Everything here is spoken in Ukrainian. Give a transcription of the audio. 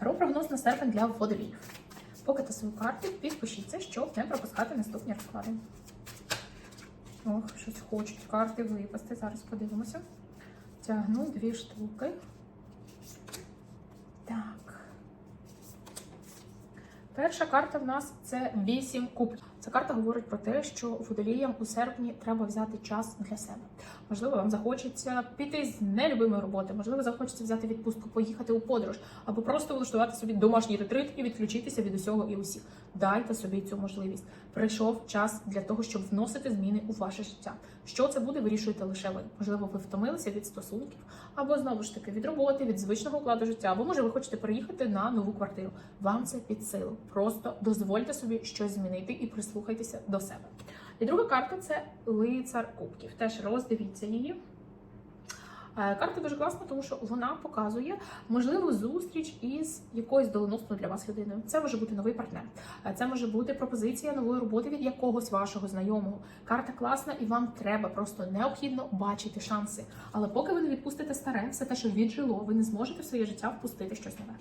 Таро прогноз на серпень для водоліїв. Поки свою карту, підпишіться, щоб не пропускати наступні розклади. Ох, щось хочуть карти випасти. Зараз подивимося. Тягну дві штуки. Перша карта в нас це 8 кубків. Ця карта говорить про те, що водоліям у серпні треба взяти час для себе. Можливо, вам захочеться піти з нелюбимої роботи, можливо, захочеться взяти відпустку, поїхати у подорож, або просто влаштувати собі домашній ретрит і відключитися від усього і усіх. Дайте собі цю можливість. Прийшов час для того, щоб вносити зміни у ваше життя. Що це буде, вирішуєте лише ви. Можливо, ви втомилися від стосунків, або знову ж таки від роботи, від звичного укладу життя, або може ви хочете переїхати на нову квартиру. Вам це під силу. Просто дозвольте собі щось змінити і прислухайтеся до себе. І друга карта це лицар кубків. Теж роздивіться її. Е, Карта дуже класна, тому що вона показує можливу зустріч із якоюсь доленосною для вас людиною. Це може бути новий партнер, Е, це може бути пропозиція нової роботи від якогось вашого знайомого. Карта класна, і вам треба просто необхідно бачити шанси. Але поки ви не відпустите старе, все те, що віджило, ви не зможете в своє життя впустити щось нове.